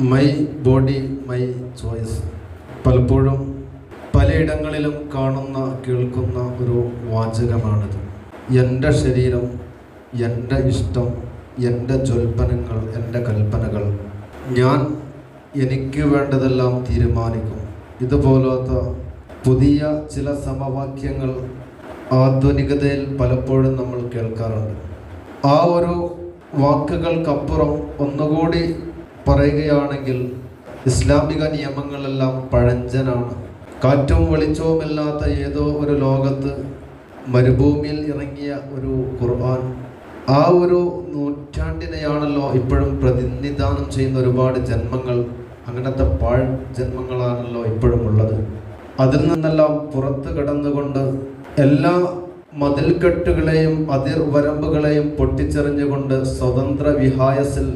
My body my choice പലപ്പോഴും പലയിടങ്ങളിലും കാണുന്ന കേൾക്കുന്ന ഒരു വാചകമാണിത്. എന്റെ ശരീരം എന്റെ ഇഷ്ടം എന്റെ ജ്വൽപ്പനങ്ങൾ എന്റെ കൽപ്പനകൾ. ഞാൻ എനിക്ക് വേണ്ടതെല്ലാം തീരുമാനിക്കും. ഇതുപോലത്തെ പുതിയ ചില സമവാക്യങ്ങൾ ആധുനികതയിൽ പലപ്പോഴും നമ്മൾ കേൾക്കാറുണ്ട്. ആ ഒരു വാക്കുകൾക്കപ്പുറം ഒന്നുകൂടി പറയുകയാണെങ്കിൽ ഇസ്ലാമിക നിയമങ്ങളെല്ലാം പഴഞ്ചനാണ്. കാറ്റും വെളിച്ചവുമില്ലാത്ത ഏതോ ഒരു ലോകത്ത് മരുഭൂമിയിൽ ഇറങ്ങിയ ഒരു ഖുർആൻ ആ ഒരു നൂറ്റാണ്ടിനെയാണല്ലോ ഇപ്പോഴും പ്രതിനിധാനം ചെയ്യുന്ന ഒരുപാട് ജന്മങ്ങൾ അങ്ങനത്തെ പാഴ് ജന്മങ്ങളാണല്ലോ ഇപ്പോഴും ഉള്ളത്. അതിൽ നിന്നെല്ലാം പുറത്ത് കടന്നുകൊണ്ട് എല്ലാ മതിൽക്കെട്ടുകളെയും അതിർവരമ്പുകളെയും പൊട്ടിച്ചെറിഞ്ഞുകൊണ്ട് സ്വതന്ത്ര വിഹായസിൽ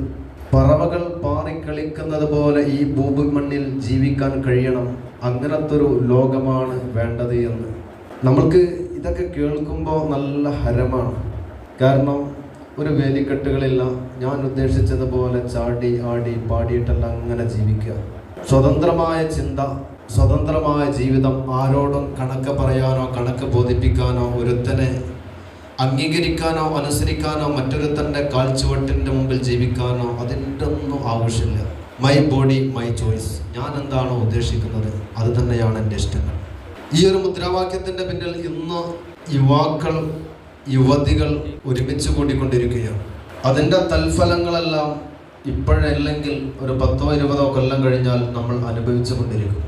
പറവകൾ പാറിക്കളിക്കുന്നത് പോലെ ഈ ഭൂമി മണ്ണിൽ ജീവിക്കാൻ കഴിയണം. അങ്ങനത്തൊരു ലോകമാണ് വേണ്ടത് എന്ന്. നമ്മൾക്ക് ഇതൊക്കെ കേൾക്കുമ്പോൾ നല്ല ഹരമാണ്. കാരണം ഒരു വേലിക്കെട്ടുകളില്ല. ഞാൻ ഉദ്ദേശിച്ചതുപോലെ ചാടി ആടി പാടിയിട്ടല്ല അങ്ങനെ ജീവിക്കുക. സ്വതന്ത്രമായ ചിന്ത സ്വതന്ത്രമായ ജീവിതം ആരോടും കണക്ക് പറയാനോ കണക്ക് ബോധിപ്പിക്കാനോ ഒരുത്തനെ അംഗീകരിക്കാനോ അനുസരിക്കാനോ മറ്റൊരുത്തന്റെ കാൽച്ചുവട്ടിന്റെ മുമ്പിൽ ജീവിക്കാനോ അതിന്റെ ഒന്നും ആവശ്യമില്ല. മൈ ബോഡി മൈ ചോയ്സ് ഞാൻ എന്താണോ ഉദ്ദേശിക്കുന്നത് അത് തന്നെയാണ് എന്റെ ഇഷ്ടങ്ങൾ. ഈ ഒരു മുദ്രാവാക്യത്തിന്റെ പിന്നിൽ ഇന്ന് യുവാക്കൾ യുവതികൾ ഒരുമിച്ച് കൂടിക്കൊണ്ടിരിക്കുകയാണ്. അതിന്റെ തൽഫലങ്ങളെല്ലാം ഇപ്പോഴല്ലെങ്കിൽ ഒരു പത്തോ ഇരുപതോ കൊല്ലം കഴിഞ്ഞാൽ നമ്മൾ അനുഭവിച്ചു കൊണ്ടിരിക്കും.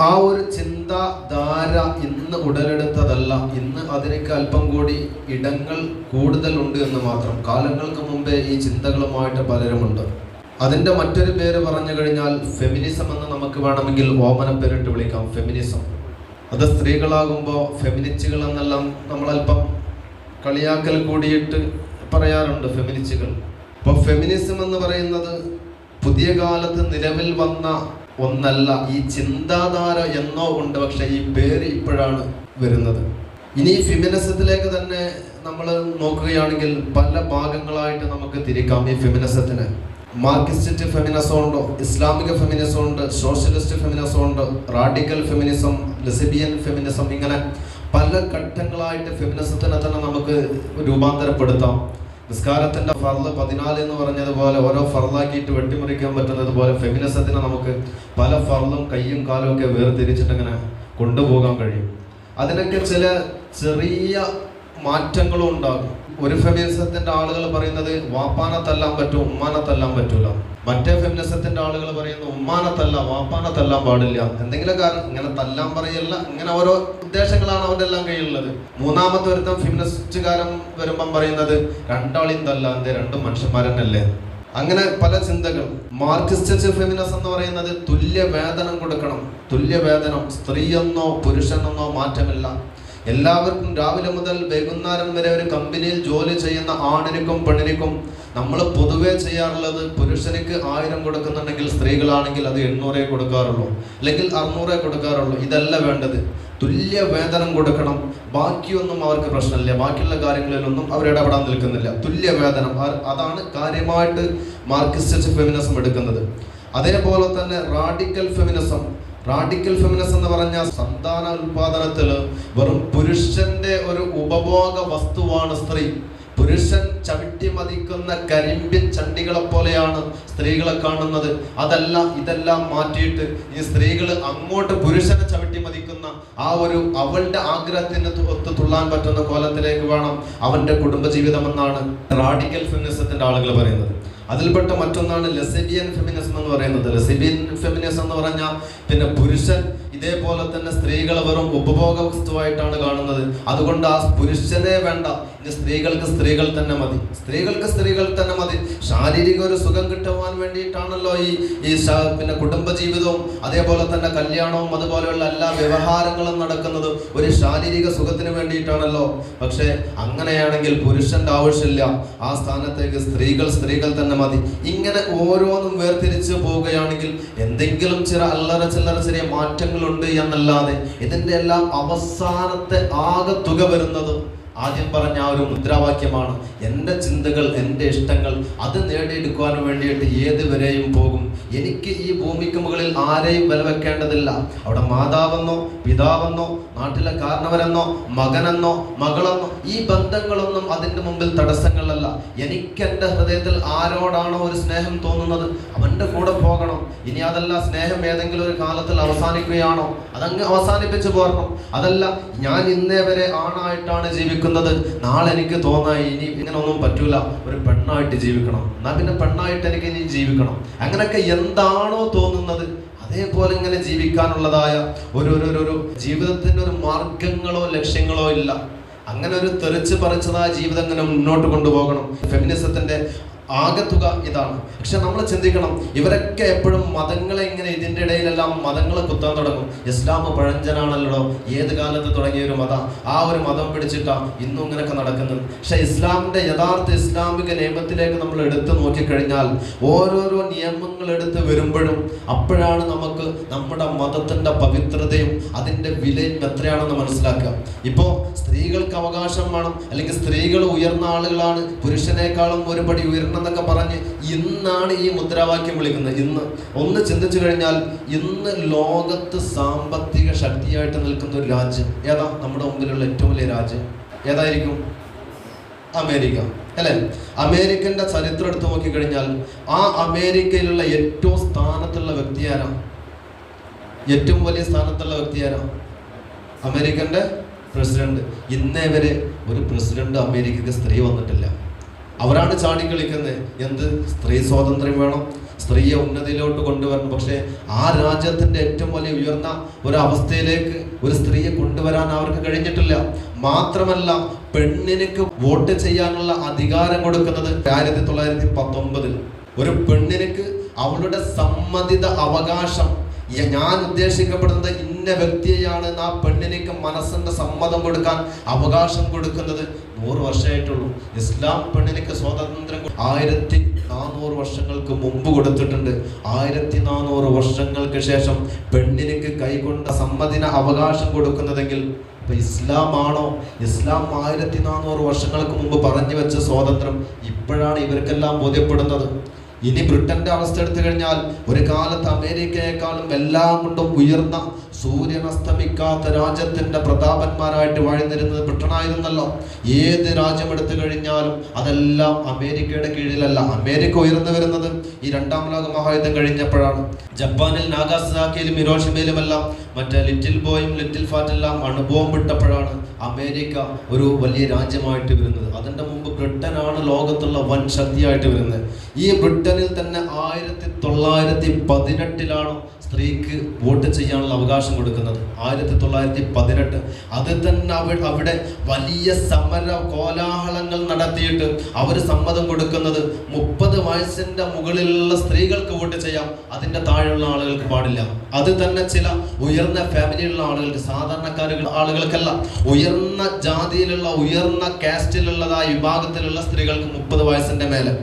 ആ ഒരു ചിന്താധാര ഇന്ന് ഉടലെടുത്തതല്ല. ഇന്ന് അതിലേക്ക് അല്പം കൂടി ഇടങ്ങൾ കൂടുതലുണ്ട് എന്ന് മാത്രം. കാലങ്ങൾക്ക് മുമ്പേ ഈ ചിന്തകളുമായിട്ട് പലരുമുണ്ട്. അതിന്റെ മറ്റൊരു പേര് പറഞ്ഞു കഴിഞ്ഞാൽ ഫെമിനിസം എന്ന് നമുക്ക് വേണമെങ്കിൽ ഓമന പേരിട്ട് വിളിക്കാം. ഫെമിനിസം അത് സ്ത്രീകളാകുമ്പോൾ ഫെമിനിസ്റ്റുകൾ എന്നെല്ലാം നമ്മളല്പം കളിയാക്കൽ കൂടിയിട്ട് പറയാറുണ്ട് ഫെമിനിച്ചുകൾ അപ്പോൾ ഫെമിനിസം എന്ന് പറയുന്നത് പുതിയ കാലത്ത് നിലവിൽ വന്ന ഒന്നല്ല ഈ ചിന്താധാര എന്നോ ഉണ്ട് പക്ഷെ ഈ പേര് ഇപ്പോഴാണ് വരുന്നത്. ഇനി ഫെമിനിസത്തിലേക്ക് തന്നെ നമ്മൾ നോക്കുകയാണെങ്കിൽ പല ഭാഗങ്ങളായിട്ട് നമുക്ക് തിരിക്കാം ഈ ഫെമിനിസത്തിന് മാർക്സിസ്റ്റ് ഫെമിനിസം ഉണ്ട് ഇസ്ലാമിക ഫെമിനിസം ഉണ്ട് സോഷ്യലിസ്റ്റ് ഫെമിനിസം ഉണ്ട് റാഡിക്കൽ ഫെമിനിസം ലെസിബിയൻ ഫെമിനിസം ഇങ്ങനെ പല ഘട്ടങ്ങളായിട്ട് ഫെമിനിസത്തിനെ തന്നെ നമുക്ക് രൂപാന്തരപ്പെടുത്താം. നിസ്കാരത്തിന്റെ ഫർൾ പതിനാല് എന്ന് പറഞ്ഞതുപോലെ ഓരോ ഫർളാക്കിയിട്ട് വെട്ടിമുറിക്കാൻ പറ്റുന്നത് പോലെ ഫെമിനിസത്തിനെ നമുക്ക് പല ഫർളും കയ്യും കാലും ഒക്കെ വേർതിരിച്ചിട്ട് അങ്ങനെ കൊണ്ടുപോകാൻ കഴിയും. അതിനൊക്കെ ചില ചെറിയ മാറ്റങ്ങളും ഉണ്ടാകും. ഒരു ഫെമിനിസത്തിന്റെ ആളുകൾ പറയുന്നത് വാപ്പാനെ തല്ലാൻ പറ്റും ഉമ്മാനെ തല്ലാൻ പറ്റൂല. മറ്റേ ഫെമിനിസത്തിന്റെ ആളുകൾ പറയുന്നത് ഉമ്മാനെ തല്ല തല്ലാൻ പാടില്ല. എന്തെങ്കിലും കാരണം ഇങ്ങനെ തല്ലാൻ പറയല്ല ഇങ്ങനെ ഓരോ ഉദ്ദേശങ്ങളാണ് അവരുടെ എല്ലാം കയ്യിലുള്ളത്. മൂന്നാമത്തെ ഒരുത്തം ഫെമിനിസ്റ്റുകാരൻ വരുമ്പം പറയുന്നത് രണ്ടാളിയും തല്ല രണ്ട് രണ്ടും മനുഷ്യന്മാരനല്ലേ അങ്ങനെ പല ചിന്തകൾ. മാർക്സിസ്റ്റ് ഫെമിനിസം എന്ന് പറയുന്നത് തുല്യ വേതനം കൊടുക്കണം. തുല്യ വേതനം സ്ത്രീയെന്നോ പുരുഷനെന്നോ മാറ്റമില്ല. എല്ലാവർക്കും രാവിലെ മുതൽ വൈകുന്നേരം വരെ ഒരു കമ്പനിയിൽ ജോലി ചെയ്യുന്ന ആണിനും പെണ്ണിനും നമ്മൾ പൊതുവേ ചെയ്യാറുള്ളത് പുരുഷനിക്ക് ആയിരം കൊടുക്കുന്നുണ്ടെങ്കിൽ സ്ത്രീകളാണെങ്കിൽ അത് എണ്ണൂറേ കൊടുക്കാറുള്ളൂ അല്ലെങ്കിൽ അറുന്നൂറേ കൊടുക്കാറുള്ളൂ. ഇതല്ല വേണ്ടത്. തുല്യ വേതനം കൊടുക്കണം. ബാക്കിയൊന്നും അവർക്ക് പ്രശ്നമില്ല. ബാക്കിയുള്ള കാര്യങ്ങളിലൊന്നും അവർ ഇടപെടാൻ നിൽക്കുന്നില്ല. തുല്യ വേതനം. അതാണ് കാര്യമായിട്ട് മാർക്സിസ്റ്റ് ഫെമിനിസം എടുക്കുന്നത്. അതേപോലെ തന്നെ റാഡിക്കൽ ഫെമിനിസം. റാഡിക്കൽ ഫെമിനിസം എന്ന് പറഞ്ഞ സന്താന ഉൽപാദനത്തിൽ വെറും പുരുഷന്റെ ഒരു ഉപഭോഗ വസ്തുവാണ് സ്ത്രീ. പുരുഷൻ ചവിട്ടി മതിക്കുന്ന കരിമ്പിൻ ചണ്ടികളെ പോലെയാണ് സ്ത്രീകളെ കാണുന്നത്. അതല്ല ഇതെല്ലാം മാറ്റിയിട്ട് ഈ സ്ത്രീകൾ അങ്ങോട്ട് പുരുഷനെ ചവിട്ടി മതിക്കുന്ന ആ ഒരു അവളുടെ ആഗ്രഹത്തിന് ഒത്ത് തുള്ളാൻ പറ്റുന്ന കോലത്തിലേക്ക് വേണം അവന്റെ കുടുംബജീവിതം എന്നാണ് റാഡിക്കൽ ഫെമിനിസത്തിന്റെ ആളുകൾ പറയുന്നത്. അതിൽപ്പെട്ട മറ്റൊന്നാണ് ലെസിബിയൻ ഫെമിനിസം എന്ന് പറയുന്നത്. ലെസിബിയൻ ഫെമിനിസം എന്ന് പറഞ്ഞാൽ പിന്നെ പുരുഷൻ ഇതേപോലെ തന്നെ സ്ത്രീകളെ വെറും ഉപഭോഗ വസ്തുവായിട്ടാണ് കാണുന്നത്. അതുകൊണ്ട് ആ പുരുഷനെ വേണ്ട. ഇനി സ്ത്രീകൾക്ക് സ്ത്രീകൾ തന്നെ മതി. സ്ത്രീകൾക്ക് സ്ത്രീകൾ തന്നെ മതി. ശാരീരിക ഒരു സുഖം കിട്ടുവാൻ വേണ്ടിയിട്ടാണല്ലോ ഈ ഈ പിന്നെ കുടുംബജീവിതവും അതേപോലെ തന്നെ കല്യാണവും അതുപോലെയുള്ള എല്ലാ വ്യവഹാരങ്ങളും നടക്കുന്നത് ഒരു ശാരീരിക സുഖത്തിന് വേണ്ടിയിട്ടാണല്ലോ. പക്ഷേ അങ്ങനെയാണെങ്കിൽ പുരുഷന്റെ ആവശ്യമില്ല. ആ സ്ഥാനത്തേക്ക് സ്ത്രീകൾ സ്ത്രീകൾ തന്നെ മതി. ഇങ്ങനെ ഓരോന്നും വേർതിരിച്ച് പോവുകയാണെങ്കിൽ എന്തെങ്കിലും ചില അല്ലറ ചില്ലറ ചെറിയ മാറ്റങ്ങളുണ്ട് എന്നല്ലാതെ ഇതിന്റെ എല്ലാം അവസാനത്തെ ആകെ തുക വരുന്നത് ആദ്യം പറഞ്ഞ ആ ഒരു മുദ്രാവാക്യമാണ് എന്റെ ചിന്തകൾ എന്റെ ഇഷ്ടങ്ങൾ അത് നേടിയെടുക്കുവാൻ വേണ്ടിയിട്ട് ഏത് വരെയും പോകും. എനിക്ക് ഈ ഭൂമിക്ക് മുകളിൽ ആരെയും വിലവെക്കേണ്ടതില്ല അവിടെ മാതാവെന്നോ പിതാവെന്നോ നാട്ടിലെ കാരണവരെന്നോ മകനെന്നോ മകളെന്നോ ഈ ബന്ധങ്ങളൊന്നും അതിന്റെ മുമ്പിൽ തടസ്സങ്ങളല്ല. എനിക്ക് എന്റെ ഹൃദയത്തിൽ ആരോടാണോ ഒരു സ്നേഹം തോന്നുന്നത് അവന്റെ കൂടെ പോകണം. ഇനി അതല്ല സ്നേഹം ഏതെങ്കിലും ഒരു കാലത്തിൽ അവസാനിക്കുകയാണോ? അതങ്ങ് അവസാനിപ്പിച്ചു പോരണം. അതല്ല ഞാൻ ഇന്നേ വരെ ആണായിട്ടാണ് ജീവിക്കുന്നത്. നാളെ എനിക്ക് തോന്നായി ഇനി ഇങ്ങനെ ഒന്നും പറ്റൂല. ഒരു പെണ്ണായിട്ട് ജീവിക്കണം. എന്നാ പിന്നെ പെണ്ണായിട്ട് എനിക്ക് ഇനി ജീവിക്കണം. അങ്ങനെയൊക്കെ എന്താണോ തോന്നുന്നത്. അതേപോലെ ഇങ്ങനെ ജീവിക്കാനുള്ളതായ ഒരു ഒരു ഒരു- ജീവിതത്തിന്റെ ഒരു മാർഗങ്ങളോ ലക്ഷ്യങ്ങളോ ഇല്ല. അങ്ങനെ ഒരു തെറിച്ച് പറിച്ചതായ ജീവിതം ഇങ്ങനെ മുന്നോട്ട് കൊണ്ടുപോകണം. ഫെമിനിസത്തിന്റെ ആകത്തുക ഇതാണ്. പക്ഷെ നമ്മൾ ചിന്തിക്കണം ഇവരൊക്കെ എപ്പോഴും മതങ്ങളെ ഇങ്ങനെ ഇതിന്റെ ഇടയിലെല്ലാം മതങ്ങളെ കുത്താൻ തുടങ്ങും. ഇസ്ലാം പഴഞ്ചനാണല്ലോ ഏത് കാലത്ത് തുടങ്ങിയ ഒരു മതം? ആ ഒരു മതം പിടിച്ചിട്ടാ ഇന്നും ഇങ്ങനെയൊക്കെ നടക്കുന്നത്. പക്ഷെ ഇസ്ലാമിന്റെ യഥാർത്ഥ ഇസ്ലാമിക നിയമത്തിലേക്ക് നമ്മൾ എടുത്തു നോക്കിക്കഴിഞ്ഞാൽ ഓരോരോ നിയമങ്ങൾ എടുത്ത് വരുമ്പോഴും അപ്പോഴാണ് നമുക്ക് നമ്മുടെ മതത്തിന്റെ പവിത്രതയും അതിന്റെ വിലയും എത്രയാണെന്ന് മനസ്സിലാക്കുക. ഇപ്പോൾ സ്ത്രീകൾക്ക് അവകാശം വേണം അല്ലെങ്കിൽ സ്ത്രീകൾ ഉയർന്ന ആളുകളാണ് പുരുഷനേക്കാളും ഒരു പടി ഉയർന്നെന്നൊക്കെ പറഞ്ഞ് ഇന്നാണ് ഈ മുദ്രാവാക്യം വിളിക്കുന്നത്. ഇന്ന് ഒന്ന് ചിന്തിച്ചു കഴിഞ്ഞാൽ ഇന്ന് ലോകത്ത് സാമ്പത്തിക ശക്തിയായിട്ട് നിൽക്കുന്ന ഒരു രാജ്യം ഏതാ? നമ്മുടെ മുമ്പിലുള്ള ഏറ്റവും വലിയ രാജ്യം ഏതായിരിക്കും? അമേരിക്ക. അല്ലേ? അമേരിക്കന്റെ ചരിത്രം എടുത്തു നോക്കിക്കഴിഞ്ഞാൽ ആ അമേരിക്കയിലുള്ള ഏറ്റവും സ്ഥാനത്തുള്ള വ്യക്തി ആരാ? ഏറ്റവും വലിയ സ്ഥാനത്തുള്ള വ്യക്തി ആരാ? അമേരിക്കന്റെ പ്രസിഡന്റ്. ഇന്നേ വരെ ഒരു പ്രസിഡന്റ് അമേരിക്കക്ക് സ്ത്രീ വന്നിട്ടില്ല. അവരാണ് ചാടിക്കളിക്കുന്നത് എന്ത്? സ്ത്രീ സ്വാതന്ത്ര്യം വേണം. സ്ത്രീയെ ഉന്നതിയിലോട്ട് കൊണ്ടുവരണം. പക്ഷേ ആ രാജ്യത്തിന്റെ ഏറ്റവും വലിയ ഉയർന്ന ഒരു അവസ്ഥയിലേക്ക് ഒരു സ്ത്രീയെ കൊണ്ടുവരാൻ അവർക്ക് കഴിഞ്ഞിട്ടില്ല. മാത്രമല്ല പെണ്ണിനക്ക് വോട്ട് ചെയ്യാനുള്ള അധികാരം കൊടുക്കുന്നത് ആയിരത്തി തൊള്ളായിരത്തി പത്തൊമ്പതിൽ. ഒരു പെണ്ണിനക്ക് അവളുടെ സമ്മതിത അവകാശം ഞാൻ ഉദ്ദേശിക്കപ്പെടുന്നത് ഇന്ന വ്യക്തിയെയാണ് ആ പെണ്ണിനേക്ക് മനസ്സിന്റെ സമ്മതം കൊടുക്കാൻ അവകാശം കൊടുക്കുന്നത് നൂറ് വർഷമായിട്ടുള്ളൂ. ഇസ്ലാം പെണ്ണിനേക്ക് സ്വാതന്ത്ര്യം ആയിരത്തി നാനൂറ് വർഷങ്ങൾക്ക് മുമ്പ് കൊടുത്തിട്ടുണ്ട്. ആയിരത്തി നാനൂറ് വർഷങ്ങൾക്ക് ശേഷം പെണ്ണിനേക്ക് കൈകൊണ്ട സമ്മതിന് അവകാശം കൊടുക്കുന്നതെങ്കിൽ ഇപ്പൊ ആണോ? ഇസ്ലാം ആയിരത്തി നാനൂറ് വർഷങ്ങൾക്ക് മുമ്പ് പറഞ്ഞു വെച്ച സ്വാതന്ത്ര്യം ഇപ്പോഴാണ് ഇവർക്കെല്ലാം ബോധ്യപ്പെടുന്നത്. ഇനി ബ്രിട്ടന്റെ അവസ്ഥ എടുത്തു കഴിഞ്ഞാൽ ഒരു കാലത്ത് അമേരിക്കയെക്കാളും എല്ലാം കൊണ്ടും ഉയർന്ന സൂര്യൻ അസ്തമിക്കാത്ത രാജ്യത്തിന്റെ പ്രതാപന്മാരായിട്ട് വാഴ്ന്നിരുന്നത് ബ്രിട്ടനായിരുന്നല്ലോ. ഏത് രാജ്യം എടുത്തു കഴിഞ്ഞാലും അതെല്ലാം അമേരിക്കയുടെ കീഴിലല്ല. അമേരിക്ക ഉയർന്നു വരുന്നത് ഈ രണ്ടാം ലോക മഹായുദ്ധം കഴിഞ്ഞപ്പോഴാണ്. ജപ്പാനിൽ നാഗാസാക്കിയിലും ഹിരോഷിമയിലുമെല്ലാം മറ്റേ ലിറ്റിൽ ബോയും ലിറ്റിൽ ഫാറ്റെല്ലാം അണുബോംബിട്ടപ്പോഴാണ് അമേരിക്ക ഒരു വലിയ രാജ്യമായിട്ട് വരുന്നത്. അതിന്റെ മുമ്പ് ബ്രിട്ടനാണ് ലോകത്തുള്ള വൻ ശക്തിയായിട്ട് വരുന്നത്. ഈ ബ്രിട്ടനിൽ തന്നെ ആയിരത്തി തൊള്ളായിരത്തി പതിനെട്ടിലാണ് സ്ത്രീക്ക് വോട്ട് ചെയ്യാനുള്ള അവകാശം കൊടുക്കുന്നത്. ആയിരത്തി തൊള്ളായിരത്തി പതിനെട്ട് അത് തന്നെ അവിടെ അവിടെ വലിയ സമര കോലാഹലങ്ങൾ നടത്തിയിട്ട് അവർ സമ്മതം കൊടുക്കുന്നത് മുപ്പത് വയസ്സിന്റെ മുകളിലുള്ള സ്ത്രീകൾക്ക് വോട്ട് ചെയ്യാം. അതിന്റെ താഴെയുള്ള ആളുകൾക്ക് പാടില്ല. അത് തന്നെ ചില ഉയർന്ന ഫാമിലിയിലുള്ള ആളുകൾക്ക് സാധാരണക്കാരുകൾ ആളുകൾക്കല്ല. ഉയർന്ന ജാതിയിലുള്ള ഉയർന്ന കാസ്റ്റിലുള്ളതായ വിഭാഗത്തിലുള്ള സ്ത്രീകൾക്ക് മുപ്പത് വയസ്സിന്റെ മേലെ.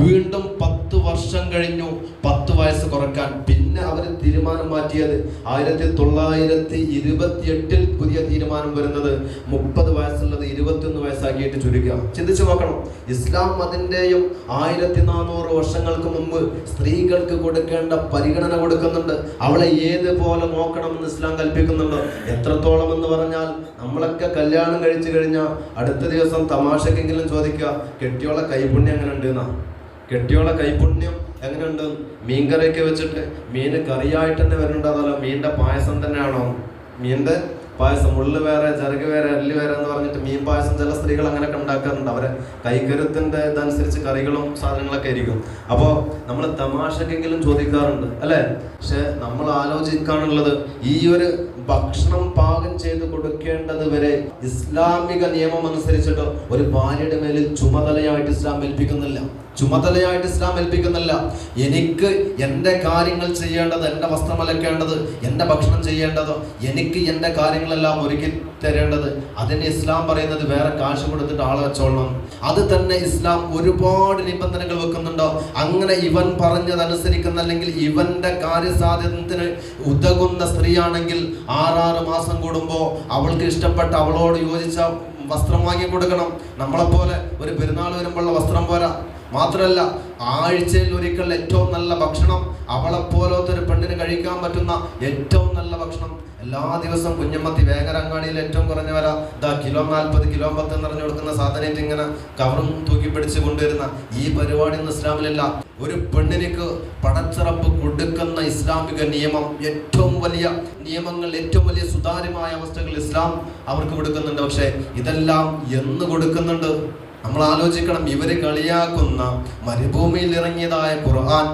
വീണ്ടും പത്ത് വർഷം കഴിഞ്ഞു. പത്ത് വയസ്സ് കുറയ്ക്കാൻ പിന്നെ അവർ തീരുമാനം മാറ്റിയത് ആയിരത്തി തൊള്ളായിരത്തി ഇരുപത്തി എട്ടിൽ പുതിയ തീരുമാനം വരുന്നത് മുപ്പത് വയസ്സുള്ളത് ഇരുപത്തിയൊന്ന് വയസ്സാക്കിയിട്ട് ചുരുക്കുക. ചിന്തിച്ചു നോക്കണം. ഇസ്ലാം മതിന്റെയും ആയിരത്തി നാനൂറ് വർഷങ്ങൾക്ക് മുമ്പ് സ്ത്രീകൾക്ക് കൊടുക്കേണ്ട പരിഗണന കൊടുക്കുന്നുണ്ട്. അവളെ ഏതുപോലെ നോക്കണമെന്ന് ഇസ്ലാം കൽപ്പിക്കുന്നുണ്ട്. എത്രത്തോളം എന്ന് പറഞ്ഞാൽ നമ്മളൊക്കെ കല്യാണം കഴിച്ചു കഴിഞ്ഞാൽ അടുത്ത ദിവസം തമാശക്കെങ്കിലും ചോദിക്കുക കെട്ടിയോളെ കൈപുണ്യം എങ്ങനെ ഉണ്ട് എന്നാ. കെട്ടിയോളെ കൈപുണ്യം എങ്ങനെയുണ്ട്? മീൻകറിയൊക്കെ വെച്ചിട്ട് മീന് കറിയായിട്ട് തന്നെ വരുന്നുണ്ട് അതല്ല മീനിന്റെ പായസം തന്നെയാണോ? മീനിന്റെ പായസം ഉള്ളു വേറെ ചരക്ക് വേറെ അല്ലി വേറെ എന്ന് പറഞ്ഞിട്ട് മീൻ പായസം ചില സ്ത്രീകൾ അങ്ങനെയൊക്കെ ഉണ്ടാക്കാറുണ്ട്. അവരെ കൈകരുത്തിന്റെ ഇതനുസരിച്ച് കറികളും സാധനങ്ങളൊക്കെ ആയിരിക്കും. അപ്പോൾ നമ്മൾ തമാശക്കെങ്കിലും ചോദിക്കാറുണ്ട് അല്ലേ? പക്ഷെ നമ്മൾ ആലോചിക്കാനുള്ളത് ഈ ഒരു ഭക്ഷണം പാകം ചെയ്ത് കൊടുക്കേണ്ടത് വരെ ഇസ്ലാമിക നിയമം അനുസരിച്ചിട്ട് ഒരു ഭാര്യയുടെ മേലിൽ ചുമതലയായിട്ട് ഇസ്ലാം ഏൽപ്പിക്കുന്നില്ല. ചുമതലയായിട്ട് ഇസ്ലാം ഏൽപ്പിക്കുന്നില്ല. എനിക്ക് എന്റെ കാര്യങ്ങൾ ചെയ്യേണ്ടത് എന്റെ വസ്ത്രം അലക്കേണ്ടത് എന്റെ ഭക്ഷണം ചെയ്യേണ്ടത് എനിക്ക് എന്റെ കാര്യങ്ങളെല്ലാം ഒരുക്കി തരേണ്ടത് അതിന് ഇസ്ലാം പറയുന്നത് വേറെ കാശ് കൊടുത്തിട്ട് ആളെ വെച്ചോളണം. അത് തന്നെ ഇസ്ലാം ഒരുപാട് നിബന്ധനകൾ വെക്കുന്നുണ്ടോ? അങ്ങനെ ഇവൻ പറഞ്ഞതനുസരിക്കുന്ന അല്ലെങ്കിൽ ഇവന്റെ കാര്യസാധ്യത്തിന് ഉതകുന്ന സ്ത്രീയാണെങ്കിൽ ആറാറ് മാസം കൂടുമ്പോൾ അവൾക്ക് ഇഷ്ടപ്പെട്ട അവളോട് യോജിച്ച വസ്ത്രം വാങ്ങി കൊടുക്കണം. നമ്മളെപ്പോലെ ഒരു പെരുന്നാൾ വരുമ്പോഴുള്ള വസ്ത്രം പോരാ. മാത്രമല്ല ആഴ്ചയിൽ ഒരിക്കൽ ഏറ്റവും നല്ല ഭക്ഷണം അവളെപ്പോലത്തെ ഒരു പെണ്ണിന് കഴിക്കാൻ പറ്റുന്ന ഏറ്റവും നല്ല ഭക്ഷണം. എല്ലാ ദിവസവും കുഞ്ഞമ്മത്തി വേങ്ങരങ്ങാടിയിൽ ഏറ്റവും കുറഞ്ഞ വില ഇതാ കിലോ നാൽപ്പത് കിലോ പത്ത് നിറഞ്ഞു കൊടുക്കുന്ന സാധനത്തിൽ ഇങ്ങനെ കവറും തൂക്കി പിടിച്ച് കൊണ്ടുവരുന്ന ഈ പരിപാടി ഒന്നും ഇസ്ലാമിലില്ല. ഒരു പെണ്ണിനിക്ക് പടച്ചിറപ്പ് കൊടുക്കുന്ന ഇസ്ലാമിക നിയമം ഏറ്റവും വലിയ നിയമങ്ങൾ ഏറ്റവും വലിയ സുതാര്യമായ അവസ്ഥകൾ ഇസ്ലാം അവർക്ക് കൊടുക്കുന്നുണ്ട്. പക്ഷേ ഇതെല്ലാം എന്ന് കൊടുക്കുന്നുണ്ട്? നമ്മൾ ആലോചിക്കണം ഇവർ കളിയാക്കുന്ന മരുഭൂമിയിൽ ഇറങ്ങിയതായ ഖുർആൻ